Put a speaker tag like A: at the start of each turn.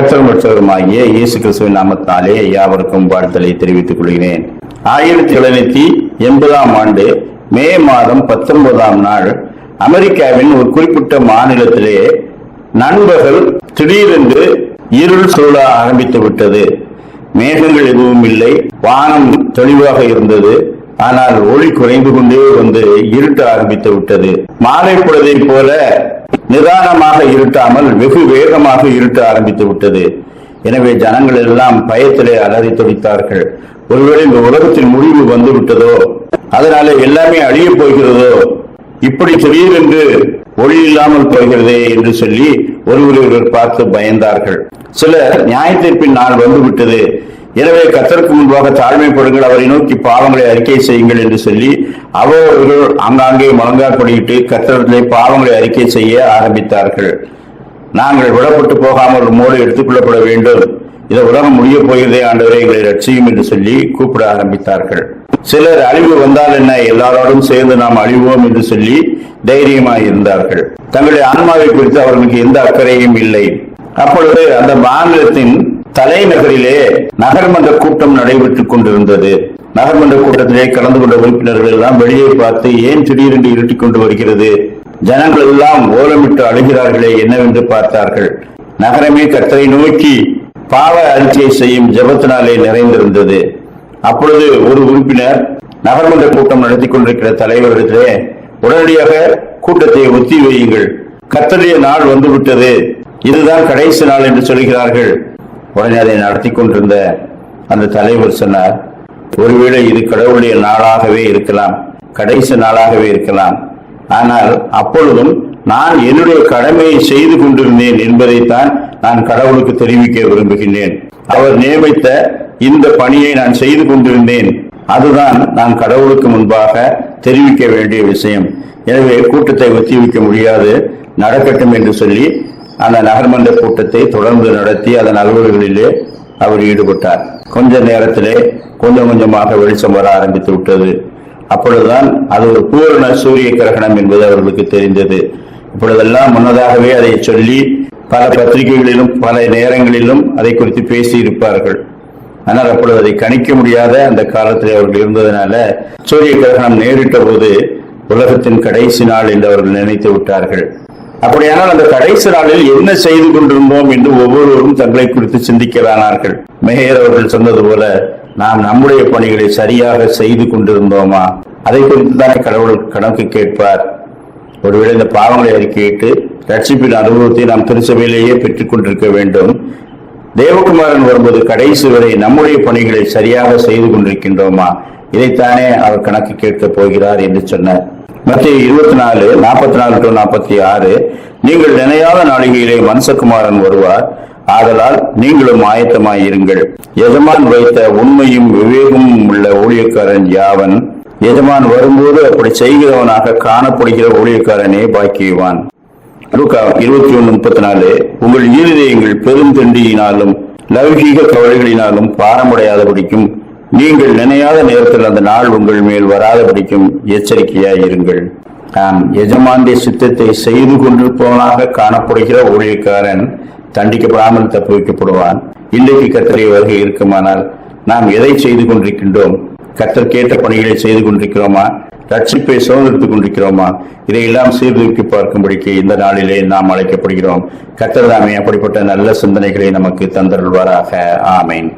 A: கர்த்தர் மற்றவருமாகிய இயேசு கிறிஸ்துவின் நாமத்தாலே யாவருக்கும் வாழ்த்தலை தெரிவித்துக் கொள்கிறேன். ஆயிரத்தி தொள்ளாயிரத்தி எண்பதாம் ஆண்டு மே மாதம் பத்தொன்பதாம் நாள் அமெரிக்காவின் ஒரு குறிப்பிட்ட மாநிலத்திலே நண்பர்கள் திடீரென்று இருள் சூழ ஆரம்பித்து விட்டது. மேகங்கள் எதுவும் இல்லை வானம் தெளிவாக இருந்தது. ஆனால் ஒளி குறைந்து கொண்டே வந்து இருட்ட ஆரம்பித்து விட்டது. மாலை பொழுதை போல நிதானமாக இருட்டாமல் வெகு வேகமாக இருட்ட ஆரம்பித்து விட்டது. எனவே ஜனங்கள் எல்லாம் பயத்திலே அலறி துடித்தார்கள். ஒருவேளை இந்த உலகத்தின் முடிவு வந்து விட்டதோ? அதனால எல்லாமே அழியப் போகிறதோ? இப்படி திடீரென்று ஒளி இல்லாமல் போகிறதே என்று சொல்லி ஒருவர் ஒருவர் பார்த்து பயந்தார்கள். சிலர் நியாயத்தீர்ப்பின் நாள் வந்துவிட்டது எனவே கத்தருக்கு முன்பாக தாழ்மைப்படுங்கள் அவரை நோக்கி பாவங்களை அறிக்கை செய்யுங்கள் என்று சொல்லி அவர்கள் ஆங்காங்கே முழங்காற்படியிட்டு கத்தரத்திலே பாவங்களை அறிக்கை செய்ய ஆரம்பித்தார்கள். நாங்கள் விடப்பட்டு போகாமல் உம்மோடு எடுத்துக்கொள்ளப்பட வேண்டும். இந்த உலகம் முடிய போகிறதே ஆண்டவரை எங்களை ரட்சியும் என்று சொல்லி கூப்பிட ஆரம்பித்தார்கள். சிலர் அழிவு வந்தால் என்ன? எல்லாரோடும் சேர்ந்து நாம் அழிவோம் என்று சொல்லி தைரியமாய் இருந்தார்கள். தங்களுடைய ஆன்மாவை குறித்து அவர்களுக்கு எந்த அக்கறையும் இல்லை. அப்பொழுது அந்த மாநிலத்தின் தலைநகரிலே நகர்மன்ற கூட்டம் நடைபெற்றுக் கொண்டிருந்தது. நகர்மன்ற கூட்டத்திலே கலந்து கொண்ட உறுப்பினர்கள் எல்லாம் வெளியே பார்த்து ஏன் திடீரென்று இருட்டிக் கொண்டு வருகிறது? ஜனங்கள் எல்லாம் ஓலமிட்டு அழுகிறார்களே என்னவென்று பார்த்தார்கள். நகரமே கத்தரை நோக்கி பாவ அறிக்கை செய்யும் ஜபத்தினாலே நிறைந்திருந்தது. அப்பொழுது ஒரு உறுப்பினர் நகர்மன்ற கூட்டம் நடத்தி கொண்டிருக்கிற தலைவரிடத்திலே உடனடியாக கூட்டத்தை ஒத்தி வையுங்கள் கர்த்தருடைய நாள் வந்துவிட்டது. இதுதான் கடைசி நாள் என்று சொல்கிறார்கள். உடனே அதை நடத்தி கொண்டிருந்த அந்த தலைவர் சொன்னார் ஒருவேளை இது கடவுளுடைய நாளாகவே இருக்கலாம் கடைசி நாளாகவே இருக்கலாம். ஆனால் அப்பொழுதும் நான் என்னுடைய கடமையை செய்து கொண்டிருந்தேன் என்பதைத்தான் நான் கடவுளுக்கு தெரிவிக்க விரும்புகின்றேன். அவர் நியமித்த இந்த பணியை நான் செய்து கொண்டிருந்தேன். அதுதான் நான் கடவுளுக்கு முன்பாக தெரிவிக்க வேண்டிய விஷயம். எனவே கூட்டத்தை ஒத்திவைக்க முடியாது நடக்கட்டும் என்று சொல்லி அந்த நகர்மன்ற கூட்டத்தை தொடர்ந்து நடத்தி அதன் அலுவல்களிலே அவர் ஈடுபட்டார். கொஞ்ச நேரத்திலே கொஞ்சம் கொஞ்சமாக வெளிச்சம் வர ஆரம்பித்து விட்டது. அப்பொழுதுதான் அது ஒரு பூரண சூரிய கிரகணம் என்பது அவர்களுக்கு தெரிந்தது. இப்பொழுதெல்லாம் முன்னதாகவே அதை சொல்லி பல பத்திரிகைகளிலும் பல நேரங்களிலும் அதை குறித்து பேசி இருப்பார்கள் ஆனால் அப்பொழுது அதை கணிக்க முடியாத அந்த காலத்தில் அவர்கள் இருந்ததுனால சூரிய கிரகணம் நேரிட்ட போது உலகத்தின் கடைசி நாள் என்று அவர்கள் நினைத்து விட்டார்கள். அப்படியானால் அந்த கடைசி நாளில் என்ன செய்து கொண்டிருந்தோம் என்று ஒவ்வொருவரும் தங்களை குறித்து சிந்திக்கிறானார்கள். மேயர் அவர்கள் சொன்னது போல நாம் நம்முடைய பணிகளை சரியாக செய்து கொண்டிருந்தோமா? அதை குறித்து தானே கடவுள் கணக்கு கேட்பார். ஒருவேளை இந்த பாவங்களை அறிக்கையிட்டு ரட்சிப்பின் அனுபவத்தை நாம் திருச்சபையிலேயே பெற்றுக் கொண்டிருக்க வேண்டும். தேவகுமாரன் வரும்போது கடைசி வரை நம்முடைய பணிகளை சரியாக செய்து கொண்டிருக்கின்றோமா? இதைத்தானே அவர் கணக்கு கேட்கப் போகிறார் என்று சொன்னார். மத்திய இருபத்தி நாலு நாற்பத்தி நாலு டு நாற்பத்தி ஆறு நீங்கள் நினையாத நாளிகையிலே மனுஷகுமாரன் வருவார். ஆதலால் நீங்களும் ஆயத்தமாய் இருங்கள் எஜமான் வைத்த உண்மையும் விவேகமும் உள்ள ஊழியக்காரன் யாவன்? எஜமான் வரும்போது அப்படி செய்கிறவனாக காணப்படுகிற ஊழியக்காரனே பாக்கியவான். ருக்கா இருபத்தி ஒன்று முப்பத்தி நாலு உங்கள் இருதயங்கள் பெருந்தண்டியினாலும் லௌகீக கவலைகளினாலும் பாரமுடையாதபடிக்கும் நீங்கள் நினையாத நேரத்தில் அந்த நாள் உங்கள் மேல் வராதபடிக்கும் எச்சரிக்கையாய் இருங்கள். நாம் எஜமானுடைய சித்தத்தை செய்து கொண்டிருப்பவனாக காணப்படுகிற ஊழியக்காரன் தண்டிக்கப்படாமல் தப்பு வைக்கப்படுவான். இன்றைக்கு கத்தரை வருகை இருக்குமானால் நாம் எதை செய்து கொண்டிருக்கின்றோம்? கத்தர் கேட்ட பணிகளை செய்து கொண்டிருக்கிறோமா? ரட்சிப்பை சுதந்திரத்துக் கொண்டிருக்கிறோமா? இதையெல்லாம் சீர்தூக்கி பார்க்கும்படிக்கு இந்த நாளிலே நாம் அழைக்கப்படுகிறோம். கத்தர் தாமே அப்படிப்பட்ட நல்ல சிந்தனைகளை நமக்கு தந்தருள்வாராக. ஆமேன்.